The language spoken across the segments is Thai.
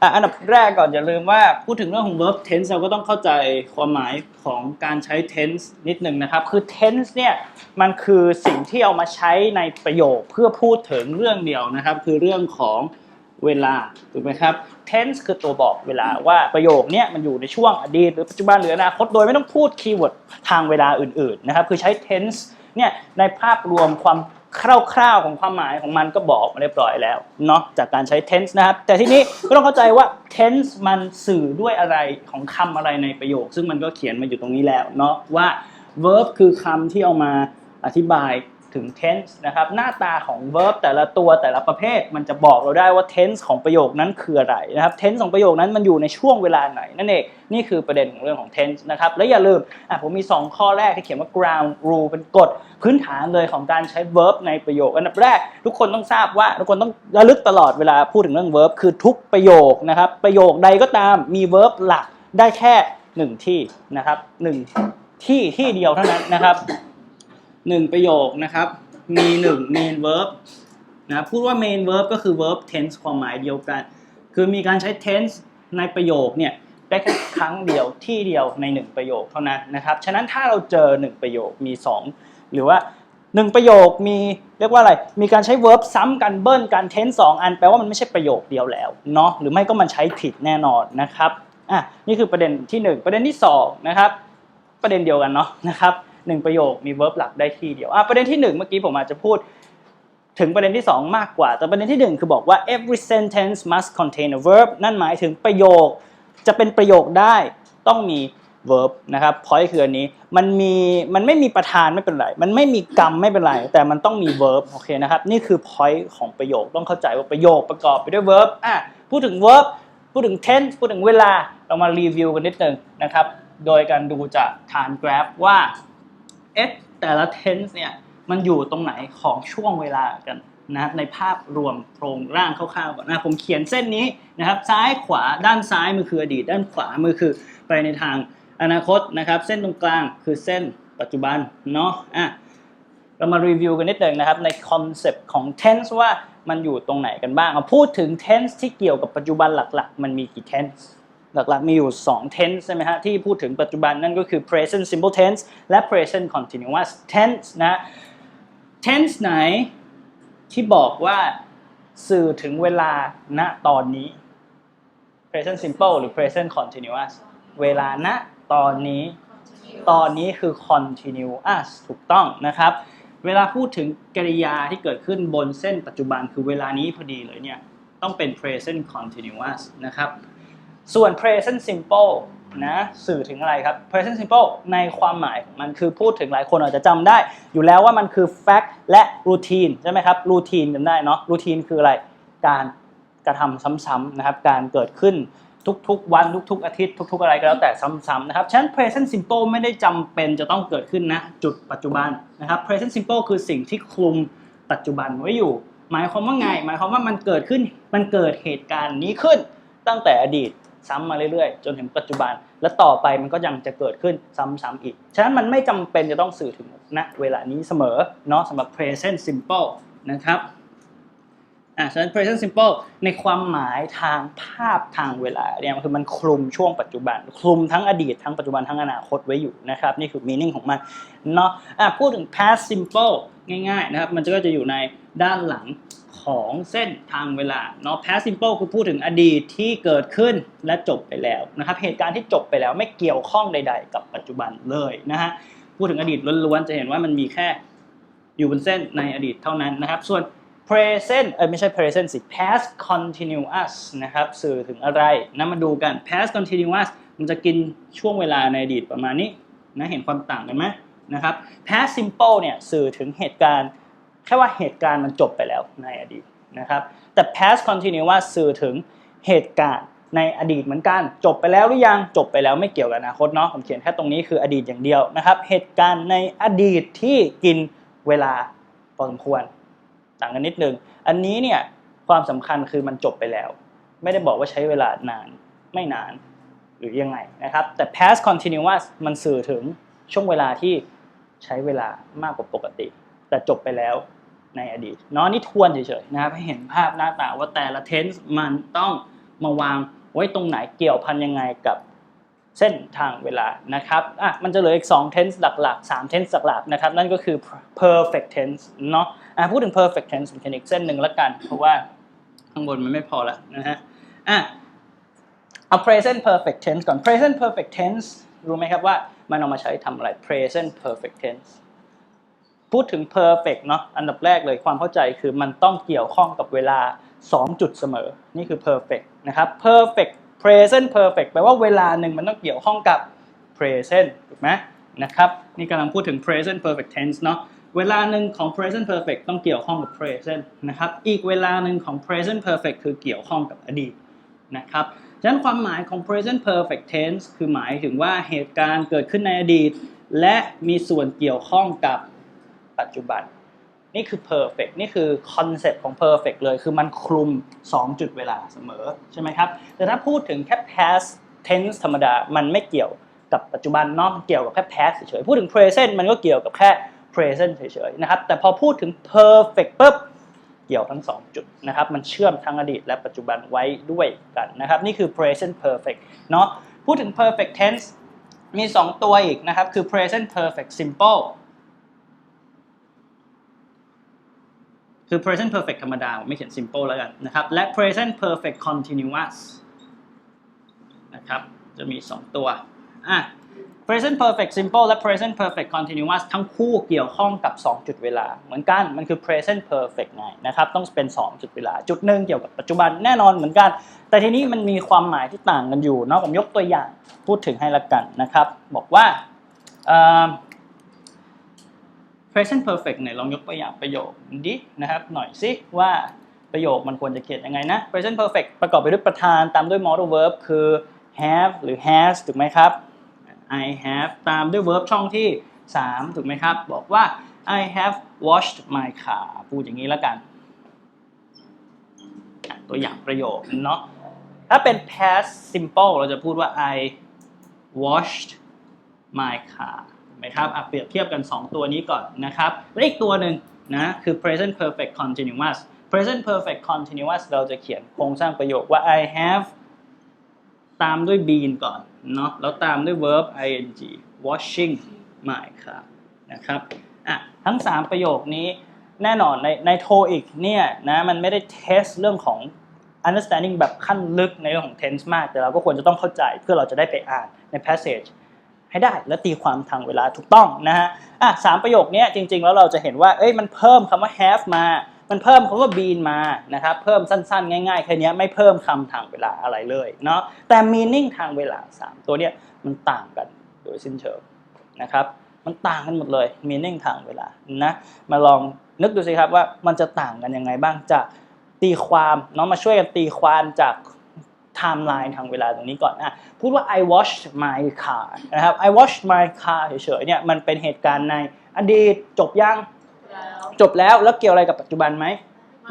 อะอันดับแรกก่อนอย่าลืมว่าพูดถึงเรื่องของ verb tense เราก็ต้องเข้าใจความหมายของการใช้ tense นิดหนึ่งนะครับ คือ tense เนี่ยมันคือสิ่งที่เอามาใช้ในประโยคเพื่อพูดถึงเรื่องเดียวนะครับ คือเรื่องของเวลาถูกไหมครับ tense คือตัวบอกเวลาว่าประโยคเนี้ยมันอยู่ในช่วงอดีตหรือปัจจุบันหรืออนาคตโดยไม่ต้องพูดคีย์เวิร์ดทางเวลาอื่นๆนะครับคือใช้ tense เนี่ยในภาพรวมความ คร่าวๆของความหมายของมันก็บอกมาเรียบร้อยแล้วเนาะจากการใช้ tense นะครับ แต่ทีนี้ก็ต้องเข้าใจว่า tense มันสื่อด้วยอะไรของคำอะไรในประโยค ซึ่งมันก็เขียนมาอยู่ตรงนี้แล้วเนาะว่า verb คือคำที่เอามาอธิบาย ถึง tense นะครับหน้าตาของ verb แต่ละตัวแต่ละประเภท มันจะบอกเราได้ว่า tense ของประโยคนั้นคืออะไรนะครับ tense ของประโยคนั้นมันอยู่ในช่วงเวลาไหนนั่นเองนี่คือประเด็นของเรื่องของ tense นะครับและอย่าลืมอะผมมี 2 ข้อแรกที่เขียนว่า ground rule เป็นกฎพื้นฐานเลยของการใช้ verb ในประโยคอันดับแรก ทุกคนต้องทราบว่าทุกคนต้องระลึกตลอดเวลาพูดถึงเรื่อง verb คือทุกประโยคนะครับประโยคใดก็ตามมี verb หลักได้แค่หนึ่งที่นะครับหนึ่งที่ที่เดียวเท่านั้นนะครับ หนึ่งประโยคนะครับ มีหนึ่ง main verb นะพูดว่า main verb ก็คือ verb tense ความหมายเดียวกัน คือมีการใช้ tense ในประโยคเนี่ยได้แค่ครั้งเดียวที่เดียวในหนึ่งประโยคเท่านั้นนะครับ ฉะนั้นถ้าเราเจอหนึ่งประโยคมีสองหรือว่าหนึ่งประโยคมีเรียกว่าอะไร มีการใช้ verb ซ้ำกันเบิ้ลกัน tense สองอันแปลว่ามันไม่ใช่ประโยคเดียวแล้วเนาะหรือไม่ก็มันใช้ผิดแน่นอนนะครับอะนี่คือประเด็นที่หนึ่งประเด็นที่สองนะครับประเด็นเดียวกันเนาะนะครับ หนึ่งประโยคมี verb หลักได้ที่เดียวอะประเด็นที่หนึ่งเมื่อกี้ผมอาจจะพูดถึงประเด็นที่สองมากกว่า แต่ประเด็นที่หนึ่งคือบอกว่า every sentence must contain a verb นั่นหมายถึงประโยค จะเป็นประโยคได้ต้องมี verb นะครับ point คืออันนี้ มันมี มันไม่มีประธานไม่เป็นไร มันไม่มีกรรมไม่เป็นไร แต่มันต้องมี verb โอเคนะครับ นี่คือ point ของประโยค ต้องเข้าใจว่าประโยคประกอบไปด้วย verb อะ พูดถึง verb พูดถึง tense พูดถึงเวลา เรามารีวิวกันนิดนึงนะครับ โดยการดูจากฐานกราฟว่า เอ๊ะแต่ละ tense เนี่ยมันอยู่ตรงไหนของช่วงเวลากันนะครับในภาพรวมโครงร่างคร่าวๆก่อนนะผมเขียนเส้นนี้นะครับซ้ายขวาด้านซ้ายมือคืออดีต ด้านขวามือคือไปในทางอนาคตนะครับเส้นตรงกลางคือเส้นปัจจุบันเนาะอะเรามารีวิวกันนิดหนึ่งนะครับในคอนเซปต์ของ tense ว่ามันอยู่ตรงไหนกันบ้างพูดถึง tense ที่เกี่ยวกับปัจจุบันหลักๆ มันมีกี่ tense หลักๆมีอยู่ 2 tense ใช่ไหมฮะที่พูดถึงปัจจุบันนั่นก็คือ present simple tense และ present continuous tense นะ tense ไหนที่บอกว่าสื่อถึงเวลาณตอนนี้ present simple หรือ present continuous เวลาณตอนนี้ ตอนนี้คือ continuous ถูกต้องนะครับ เวลาพูดถึงกริยาที่เกิดขึ้นบนเส้นปัจจุบันคือเวลานี้พอดีเลยเนี่ย ต้องเป็น present continuous นะครับ ส่วน present simple นะสื่อถึงอะไรครับ present simple ในความหมายของมันคือพูดถึงหลายคนอาจจะจำได้ อยู่แล้วว่ามันคือ fact และ routine ใช่ไหมครับ routine จำได้เนาะ routine คืออะไรการกระทำซ้ำๆนะครับการเกิดขึ้นทุกๆ วันทุกๆ อาทิตย์ทุก ๆ อะไรก็แล้วแต่ซ้ำๆนะครับฉะนั้น present simple ไม่ได้จำเป็นจะต้องเกิดขึ้นนะจุดปัจจุบันนะครับ present simple คือสิ่งที่คลุมปัจจุบันไว้อยู่ หมายความว่าไง หมายความว่ามันเกิดขึ้นมันเกิดเหตุการณ์นี้ขึ้นตั้งแต่อดีต ซ้ำมาเรื่อยๆ จนถึงปัจจุบัน และต่อไปมันก็ยังจะเกิดขึ้นซ้ำๆอีก ฉะนั้นมันไม่จำเป็นจะต้องสื่อถึงณเวลานี้เสมอเนาะสำหรับ present simple นะครับอะฉะนั้น present simple ในความหมายทางภาพทางเวลาเนี่ยคือมันคลุมช่วงปัจจุบัน คลุมทั้งอดีตทั้งปัจจุบันทั้งอนาคตไว้อยู่นะครับ นี่คือ meaning ของมันเนาะอะพูดถึง past simple ง่ายๆนะครับ มันก็จะอยู่ในด้านหลัง ของเส้นทางเวลาเนาะ past simple คือพูดถึงอดีตที่เกิดขึ้นและจบไปแล้วนะครับ เหตุการณ์ที่จบไปแล้วไม่เกี่ยวข้องใด ๆ กับปัจจุบันเลยนะฮะ พูดถึงอดีตล้วนๆ จะเห็นว่ามันมีแค่อยู่บนเส้นในอดีตเท่านั้นนะครับ ส่วน present เออไม่ใช่ present สิ past continuous นะครับ สื่อถึงอะไรนะมาดูกัน past continuous มันจะกินช่วงเวลาในอดีตประมาณนี้นะ เห็นความต่างกันไหมนะครับ past simple เนี่ยสื่อถึงเหตุการณ์ แค่ว่าเหตุการณ์มันจบไปแล้วในอดีตนะครับ แต่ past continuous สื่อถึงเหตุการณ์ในอดีตเหมือนกัน จบไปแล้วหรือยังจบไปแล้วไม่เกี่ยวกับอนาคตเนาะผมเขียนแค่ตรงนี้คืออดีตอย่างเดียวนะครับ เหตุการณ์ในอดีตที่กินเวลาพอสมควรต่างกันนิดนึง อันนี้เนี่ยความสำคัญคือมันจบไปแล้ว ไม่ได้บอกว่าใช้เวลานานไม่นานหรือยังไงนะครับ แต่ past continuous มันสื่อถึงช่วงเวลาที่ใช้เวลามากกว่าปกติ แต่จบไปแล้ว ในอดีตเนาะนี่ทวนเฉยๆนะครับให้เห็นภาพหน้าตาว่าแต่ละ tense มันต้องมาวางไว้ตรงไหนเกี่ยวพันยังไงกับเส้นทางเวลานะครับอะมันจะเหลืออีก2 tense หลักๆ 3 tense หลักๆนะครับนั่นก็คือ perfect tense เนาะอะพูดถึง perfect tense เขียนอีกเส้นหนึ่งละกัน เพราะว่าข้างบนมันไม่พอละนะฮะอะเอา present perfect tense ก่อน present perfect tense รู้ไหมครับว่ามันเอามาใช้ทำอะไร present perfect tense พูดถึง perfect เนาะอันดับแรกเลยความเข้าใจคือมันต้องเกี่ยวข้องกับเวลา 2 จุดเสมอ นี่คือ perfect นะครับ perfect present perfect แปลว่าเวลาหนึ่งมันต้องเกี่ยวข้องกับ present ถูกไหมนะครับนี่กำลังพูดถึง present perfect tense เนาะเวลาหนึ่งของ present perfect ต้องเกี่ยวข้องกับ present นะครับอีกเวลาหนึ่งของ present perfect คือเกี่ยวข้องกับอดีตนะครับฉะนั้นความหมายของ present perfect tense คือหมายถึงว่าเหตุการณ์เกิดขึ้นในอดีต และมีส่วนเกี่ยวข้องกับ ปัจจุบัน นี่คือ perfect นี่คือคอนเซปต์ของ perfect เลย คือมันคลุม 2 จุดเวลาเสมอใช่ไหมครับ แต่ถ้าพูดถึงแค่ past tense ธรรมดา มันไม่เกี่ยวกับปัจจุบันเนาะเกี่ยวกับแค่ past เฉยๆพูดถึง present มันก็เกี่ยวกับแค่ present เฉยๆนะครับแต่พอพูดถึง perfect ปุ๊บเกี่ยวทั้ง 2 จุดนะครับ มันเชื่อมทั้งอดีตและปัจจุบันไว้ด้วยกันนะครับ นี่คือ present perfect เนาะพูดถึง perfect tense มี 2 ตัวอีกนะครับ คือ present perfect simple คือ present perfect ธรรมดา ไม่เขียน simple แล้วกันนะครับ และ present perfect continuous นะครับ จะมี 2 ตัว อะ present perfect simple และ present perfect continuous ทั้งคู่เกี่ยวข้องกับ 2 จุดเวลา เหมือนกัน มันคือ present perfect ไงนะครับ ต้องเป็น 2 จุดเวลา จุดหนึ่งเกี่ยวกับปัจจุบันแน่นอนเหมือนกัน แต่ทีนี้มันมีความหมายที่ต่างกันอยู่เนาะ ผมยกตัวอย่างพูดถึงให้ละกันนะครับ บอกว่า present perfect เนี่ยลองยกตัวอย่างประโยคดินะครับหน่อยสิว่าประโยคมันควรจะเขียนยังไงนะ present perfect ประกอบไปด้วยประธานตามด้วย modal verb คือ have หรือ has ถูกไหมครับ I have ตามด้วย verb ช่องที่ 3 ถูกไหมครับ บอกว่า I have washed my car พูดอย่างนี้แล้วกัน ตัวอย่างประโยคเนาะถ้าเป็น past simple เราจะพูดว่า I washed my car ถูกไหมครับเปรียบเทียบกัน 2 ตัวนี้ก่อนนะครับ และอีกตัวหนึ่งนะคือ present perfect continuous present perfect continuous เราจะเขียนโครงสร้างประโยคว่า I have ตามด้วย been ก่อนเนาะแล้วตามด้วย verb ing washing my car นะครับอะทั้ง 3 ประโยคนี้แน่นอนในในโทอีกเนี่ยนะมันไม่ได้เทสเรื่องของ understanding แบบขั้นลึกในเรื่องของ tense มาก แต่เราก็ควรจะต้องเข้าใจเพื่อเราจะได้ไปอ่านใน passage ให้ได้ และตีความทางเวลาถูกต้องนะฮะอะสามประโยคนี้จริง ๆ แล้วเราจะเห็นว่าเอ้ยมันเพิ่มคำว่า have มา มันเพิ่มคำว่า been มานะครับเพิ่มสั้นๆ ง่ายๆแค่นี้ไม่เพิ่มคำทางเวลาอะไรเลยเนาะแต่ meaning ทางเวลา 3 ตัวเนี้ยมันต่างกันโดยสิ้นเชิงนะครับมันต่างกันหมดเลย meaning ทางเวลานะมาลองนึกดูสิครับว่ามันจะต่างกันยังไงบ้างจากตีความเนาะมาช่วยกันตีความจาก ไทม์ไลน์ทางเวลาตรงนี้ก่อนนะพูดว่า I washed my car นะครับ I washed my car เฉยๆเนี่ยมันเป็นเหตุการณ์ในอดีตจบยังแล้วจบแล้วแล้วเกี่ยวอะไรกับปัจจุบันไหม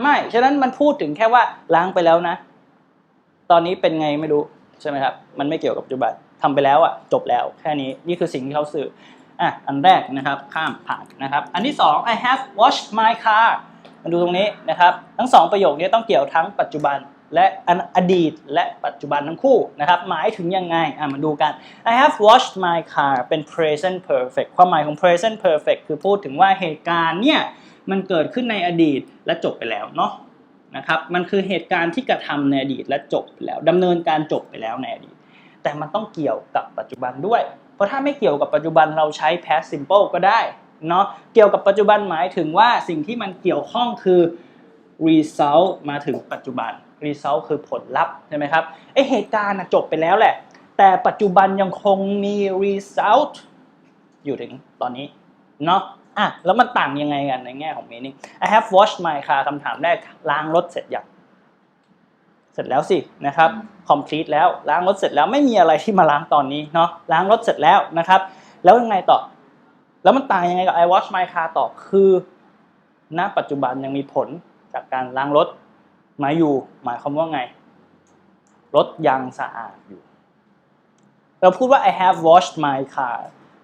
ไม่ ฉะนั้นมันพูดถึงแค่ว่าล้างไปแล้วนะ ตอนนี้เป็นไงไม่รู้ใช่ไหมครับ มันไม่เกี่ยวกับปัจจุบันทำไปแล้วอะจบแล้วแค่นี้นี่คือสิ่งที่เขาสื่ออะอันแรกนะครับข้ามผ่านนะครับ อันที่สอง I have washed my car มาดูตรงนี้นะครับ ทั้งสองประโยคนี้ต้องเกี่ยวทั้งปัจจุบัน และอดีตและปัจจุบันทั้งคู่นะครับหมายถึงยังไงอะมาดูกัน I have washed my car เป็น present perfect ความหมายของ present perfect คือพูดถึงว่าเหตุการณ์เนี่ยมันเกิดขึ้นในอดีตและจบไปแล้วเนาะนะครับมันคือเหตุการณ์ที่กระทำในอดีตและจบไปแล้วดำเนินการจบไปแล้วในอดีต แต่มันต้องเกี่ยวกับปัจจุบันด้วย เพราะถ้าไม่เกี่ยวกับปัจจุบันเราใช้ past simple ก็ได้เนาะเกี่ยวกับปัจจุบันหมายถึงว่าสิ่งที่มันเกี่ยวข้องคือ result มาถึงปัจจุบัน result คือผลลัพธ์ใช่ไหมครับไอเหตุการณ์จบไปแล้วแหละ แต่ปัจจุบันยังคงมี result อยู่ถึงตอนนี้เนาะอะแล้วมันต่างยังไงกันในแง่ของ meaning I have washed my car คำถามแรกล้างรถเสร็จยังเสร็จแล้วสินะครับ complete แล้วล้างรถเสร็จแล้วไม่มีอะไรที่มาล้างตอนนี้เนาะล้างรถเสร็จแล้วนะครับ แล้วยังไงต่อ แล้วมันต่างยังไงกับ I wash my car ต่อคือณปัจจุบันยังมีผลจากการล้างรถ มายอยู่หมายความว่าไง รถยังสะอาดอยู่ เราพูดว่า I have washed my car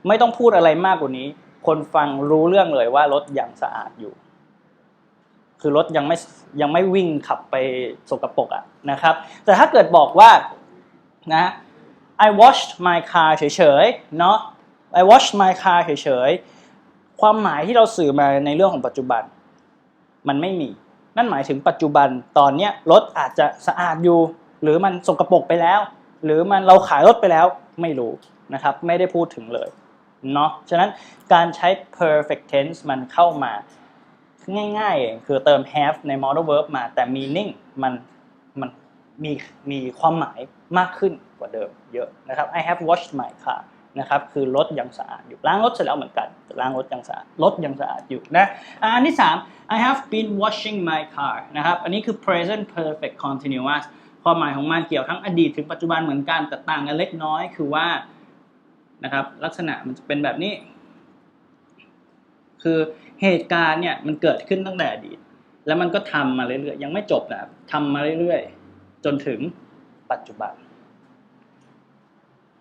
ไม่ต้องพูดอะไรมากกว่านี้ คนฟังรู้เรื่องเลยว่ารถยังสะอาดอยู่ คือรถยังไม่ยังไม่วิ่งขับไปสกปรกอะนะครับ แต่ถ้าเกิดบอกว่านะ I washed my car เฉยๆ เนาะ I washed my car เฉยๆ ความหมายที่เราสื่อมาในเรื่องของปัจจุบัน มันไม่มี นั่นหมายถึงปัจจุบันตอนนี้รถอาจจะสะอาดอยู่ หรือมันสกรปรกไปแล้ว หรือมันเราขายรถไปแล้วไม่รู้นะครับไม่ได้พูดถึงเลยเนาะฉะนั้นการใช้ perfect tense มันเข้ามาง่ายๆเองคือเติม have ใน modal verb มาแต่ meaning มันมันมีมีความหมายมากขึ้นกว่าเดิมเยอะนะครับ I have washed my car นะครับคือรถยังสะอาดอยู่ล้างรถเสร็จแล้วเหมือนกันล้างรถยังสะอาดรถยังสะอาดอยู่นะอันที่ 3 I have been washing my car นะครับอันนี้คือ present perfect continuous ความหมายของมันเกี่ยวทั้งอดีตถึงปัจจุบันเหมือนกันแต่ต่างกันเล็กน้อยคือว่านะครับลักษณะมันจะเป็นแบบนี้ คือเหตุการณ์เนี่ยมันเกิดขึ้นตั้งแต่อดีต แล้วมันก็ทำมาเรื่อยๆ ยังไม่จบนะทำมาเรื่อยๆ จนถึงปัจจุบัน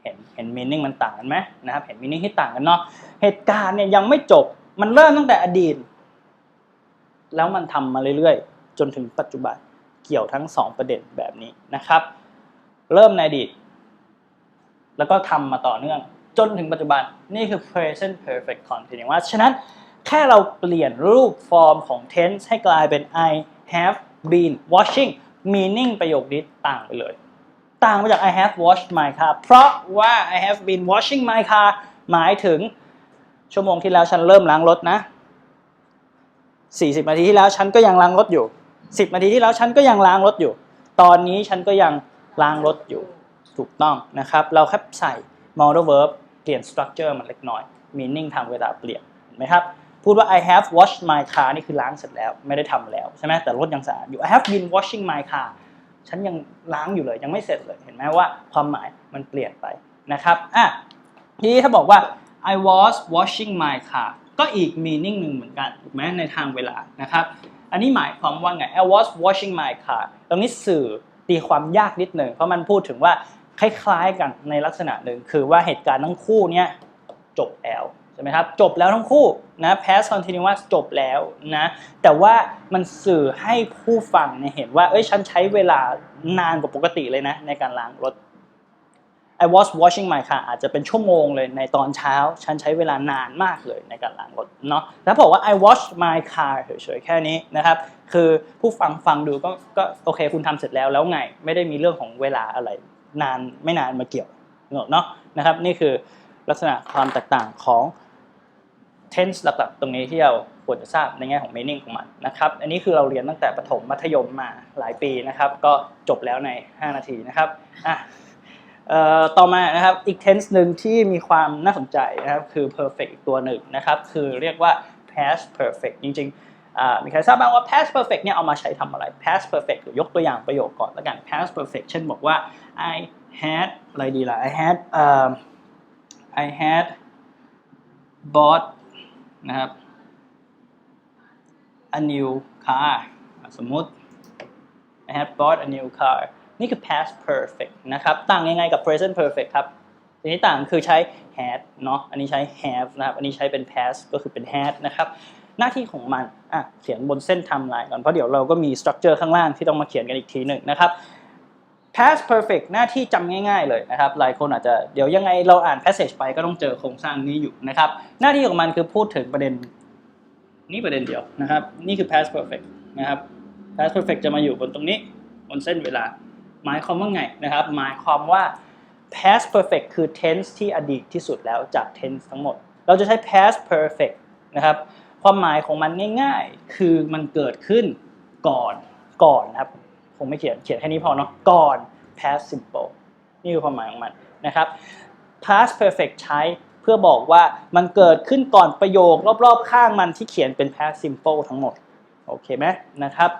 เห็นเห็นมีนิ่งมันต่างกันไหมนะครับเห็นมีนิ่งที่ต่างกันเนาะเหตุการณ์เนี่ยยังไม่จบมันเริ่มตั้งแต่อดีต แล้วมันทำมาเรื่อยๆ จนถึงปัจจุบันเกี่ยวทั้งสองประเด็นแบบนี้นะครับ เริ่มในอดีต แล้วก็ทำมาต่อเนื่อง จนถึงปัจจุบันนี่คือ present perfect continuous ฉะนั้นแค่เราเปลี่ยนรูปฟอร์มของ tense ให้กลายเป็น I have been washing meaning ประโยคนี้ต่างไปเลย ต่างมาจาก I have washed my car เพราะว่า I have been washing my car หมายถึงชั่วโมงที่แล้วฉันเริ่มล้างรถนะ 40 นาทีที่แล้วฉันก็ยังล้างรถอยู่ 10 นาทีที่แล้วฉันก็ยังล้างรถอยู่ ตอนนี้ฉันก็ยังล้างรถอยู่ ถูกต้องนะครับ เราแค่ใส่ modal verb เปลี่ยน structure มันเล็กน้อย meaning ทางเวลาเปลี่ยนเห็นไหมครับพูดว่า I have washed my car นี่คือล้างเสร็จแล้ว ไม่ได้ทำแล้วใช่ไหมแต่รถยังสะอาดอยู่ I have been washing my car ฉันยังล้างอยู่เลย ยังไม่เสร็จเลยเห็นไหมว่าความหมายมันเปลี่ยนไปนะครับอะทีนี้ถ้าบอกว่า I was washing my car ก็อีก meaning หนึ่งเหมือนกันถูกไหมในทางเวลานะครับอันนี้หมายความว่าไง I was washing my car ตรงนี้สื่อตีความยากนิดหนึ่งเพราะมันพูดถึงว่าคล้ายๆกันในลักษณะหนึ่งคือว่าเหตุการณ์ทั้งคู่เนี้ยจบแล้ว ช่ไหมครับจบแล้วทั้งคู่นะ past continuous จบแล้วนะแต่ว่ามันสื่อให้ผู้ฟังเนี่ยเห็นว่าเอ้ยฉันใช้เวลานานกว่าปกติเลยนะในการล้างรถ I was washing my car อาจจะเป็นชั่วโมงเลยในตอนเช้า ฉันใช้เวลานานมากเลยในการล้างรถเนาะแล้วบอกว่า I wash my car เฉยๆแค่นี้นะครับ คือผู้ฟังฟังดูก็ก็โอเคคุณทำเสร็จแล้วแล้วไง ไม่ได้มีเรื่องของเวลาอะไร นานไม่นานมาเกี่ยวเนาะนะครับ นี่คือลักษณะความแตกต่างของ tense หลักๆ ตรงนี้ที่เราควรจะทราบในแง่ของ meaning ของมันนะครับ อันนี้คือเราเรียนตั้งแต่ประถมมัธยมมาหลายปีนะครับ ก็จบแล้วใน 5 นาทีนะครับอะต่อมานะครับอีก tense หนึ่งที่มีความน่าสนใจนะครับคือ perfect อีกตัวหนึ่งนะครับ คือเรียกว่า past perfect จริงๆมีใครทราบบ้างว่า past perfect เนี่ยเอามาใช้ทำอะไร past perfect หรือยกตัวอย่างประโยคก่อนแล้วกัน past perfect เช่นบอกว่า I had อะไรดีล่ะ I had um, I had bought นะครับ a new car สมมติ I had bought a new car นี่คือ past perfect นะครับ ต่างยังไงกับ present perfect ครับทีนี้ต่างคือใช้ had เนาะอันนี้ใช้ have นะครับ อันนี้ใช้เป็น past ก็คือเป็น had นะครับ หน้าที่ของมันอะเขียนบนเส้นไทม์ไลน์ก่อน เพราะเดี๋ยวเราก็มี structure ข้างล่างที่ต้องมาเขียนกันอีกทีหนึ่งนะครับ past perfect หน้าที่จำง่ายๆเลยนะครับ หลายคนอาจจะเดี๋ยวยังไงเราอ่าน passage ไปก็ต้องเจอโครงสร้างนี้อยู่นะครับ หน้าที่ของมันคือพูดถึงประเด็นนี่ประเด็นเดียวนะครับ นี่คือ past perfect นะครับ past perfect จะมาอยู่บนตรงนี้บนเส้นเวลา หมายความว่าไงนะครับ หมายความว่า past perfect คือ tense ที่อดีตที่สุดแล้วจาก tense ทั้งหมด เราจะใช้ past perfect นะครับ ความหมายของมันง่ายๆ คือมันเกิดขึ้นก่อนก่อนนะครับ งไม่เขียนเขียนแค่นี้พอเนาะก่อน past simple นี่คือความหมายของมันนะครับ past perfect ใช้เพื่อบอกว่ามันเกิดขึ้นก่อนประโยครอบๆ ข้างมันที่เขียนเป็น past simple ทั้งหมด โอเคไหมนะครับ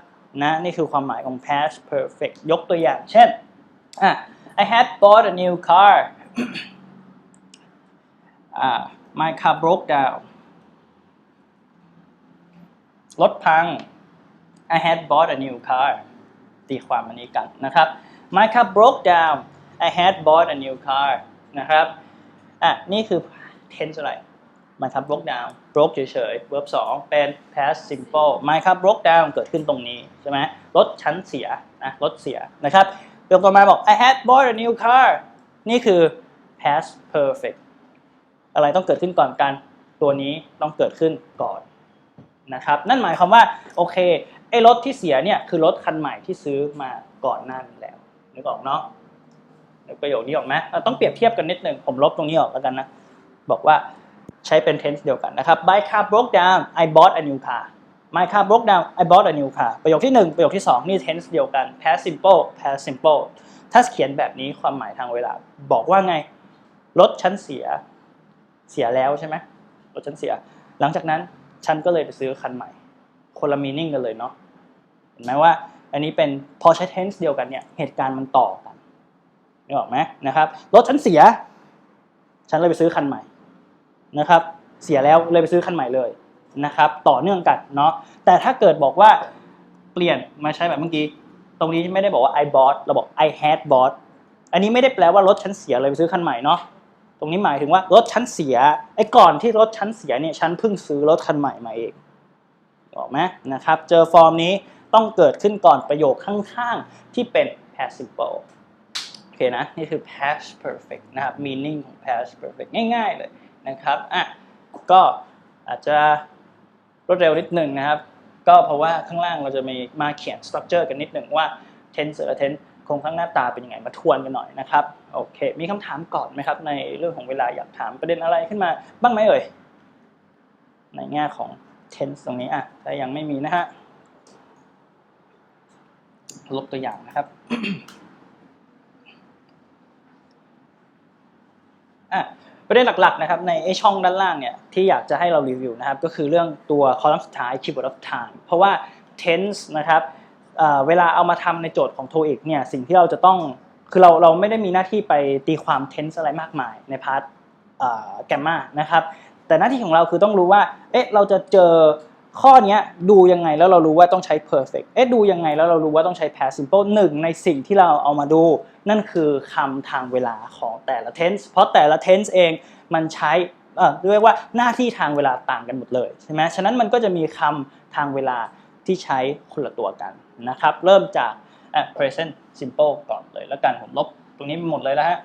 นะนี่คือความหมายของ past perfect ยกตัวอย่าง เช่นอะ I had bought a new car อ่า my car broke down รถพัง I had bought a new car ตีความอันนี้กันนะครับ My car broke down I had bought a new car นะครับอะนี่คือ tense อะไร my ครับ broke down broke เฉยๆ verb 2 เป็น past simple my ครับ broke down เกิดขึ้นตรงนี้ใช่ไหมรถชั้นเสียนะรถเสียนะครับเรื่องต่อมาบอก I had bought a new car นี่คือ past perfect อะไรต้องเกิดขึ้นก่อนกัน ตัวนี้ต้องเกิดขึ้นก่อนนะครับ นั่นหมายความว่า โอเค ไอ้รถที่เสียเนี่ยคือรถคันใหม่ที่ซื้อมาก่อนหน้านี้แล้วนึกออกเนาะนึกประโยคนี้ออกไหมต้องเปรียบเทียบกันนิดนึงผมลบตรงนี้ออกแล้วกันนะ บอกว่าใช้เป็น tense เดียวกันนะครับ my car broke down I bought a new car my car broke down I bought a new car ประโยคที่ 1 ประโยคที่ 2 นี่ tense เดียวกัน past simple past simple ถ้าเขียนแบบนี้ความหมายทางเวลา บอกว่าไง รถฉันเสียเสียแล้วใช่ไหมรถฉันเสีย หลังจากนั้นฉันก็เลยไปซื้อคันใหม่ คนละ meaning กันเลยเนาะ เห็นไหมว่า อันนี้เป็นพอใช้ tense เดียวกันเนี่ยเหตุการณ์มันต่อกันนึกออกไหมนะครับรถฉันเสีย ฉันเลยไปซื้อคันใหม่นะครับ เสียแล้วเลยไปซื้อคันใหม่เลยนะครับ ต่อเนื่องกันเนาะแต่ถ้าเกิดบอกว่าเปลี่ยนมาใช้แบบเมื่อกี้ ตรงนี้ไม่ได้บอกว่า I bought เราบอก I had bought อันนี้ไม่ได้แปลว่ารถฉันเสียเลยไปซื้อคันใหม่เนาะตรงนี้หมายถึงว่ารถฉันเสียไอ้ก่อนที่รถฉันเสียเนี่ยฉันเพิ่งซื้อรถคันใหม่มาเองออกไหมนะครับ เจอฟอร์มนี้ ต้องเกิดขึ้นก่อนประโยคข้างๆ ที่เป็น past simple โอเคนะ นี่คือ past perfect นะครับ meaning ของ past perfect ง่ายๆเลยนะครับอะก็อาจจะรวดเร็วนิดหนึ่งนะครับ ก็เพราะว่าข้างล่างเราจะมีมาเขียน structure กันนิดหนึ่งว่า tense และ tense โครงข้างหน้าตาเป็นยังไงมาทวนกันหน่อยนะครับโอเค มีคำถามก่อนไหมครับ ในเรื่องของเวลาอยากถามประเด็นอะไรขึ้นมาบ้างไหมเอ่ยในแง่ของ tense ตรงนี้อะถ้ายังไม่มีนะฮะ ลบตัวอย่างนะครับอะประเด็นหลักๆนะครับในไอช่องด้านล่างเนี่ยที่อยากจะให้เรารีวิวนะครับก็คือเรื่องตัวคอลัมน์สุดท้าย keyword of time เพราะว่า tense นะครับเเวลาเอามาทำในโจทย์ของ TOEIC เนี่ยสิ่งที่เราจะต้องคือเราเราไม่ได้มีหน้าที่ไปตีความ tense อะไรมากมายในพาร์ทแกมมานะครับแต่หน้าที่ของเราคือต้องรู้ว่าเอ๊ะเราจะเจอ ข้อนี้ดูยังไงแล้วเรารู้ว่าต้องใช้ perfect เอ๊ะดูยังไงแล้วเรารู้ว่าต้องใช้ past simple หนึ่งในสิ่งที่เราเอามาดู นั่นคือคำทางเวลาของแต่ละ tense เพราะแต่ละ tense เองมันใช้เอ่อเรียกว่าหน้าที่ทางเวลาต่างกันหมดเลยใช่ไหมฉะนั้นมันก็จะมีคำทางเวลาที่ใช้คนละตัวกันนะครับ เริ่มจาก present simple ก่อนเลยแล้วกันผมลบตรงนี้หมดเลยแล้วฮะ